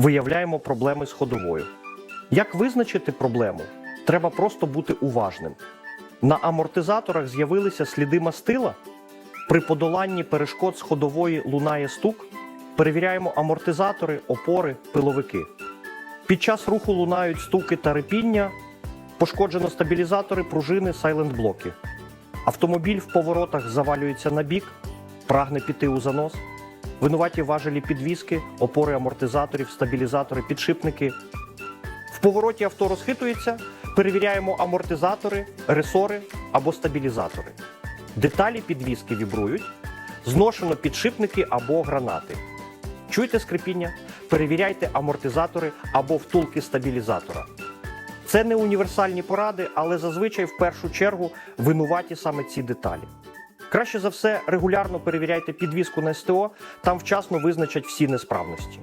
Виявляємо проблеми з ходовою. Як визначити проблему? Треба просто бути уважним. На амортизаторах з'явилися сліди мастила. При подоланні перешкод з ходової лунає стук. Перевіряємо амортизатори, опори, пиловики. Під час руху лунають стуки та репіння. Пошкоджено стабілізатори, пружини, сайлент-блоки. Автомобіль в поворотах завалюється на бік, прагне піти у занос. Винуваті важелі підвіски, опори амортизаторів, стабілізатори, підшипники. В повороті авто розхитується, перевіряємо амортизатори, ресори або стабілізатори. Деталі підвіски вібрують, зношено підшипники або гранати. Чуєте скрипіння? Перевіряйте амортизатори або втулки стабілізатора. Це не універсальні поради, але зазвичай в першу чергу винуваті саме ці деталі. Краще за все, регулярно перевіряйте підвіску на СТО, там вчасно визначать всі несправності.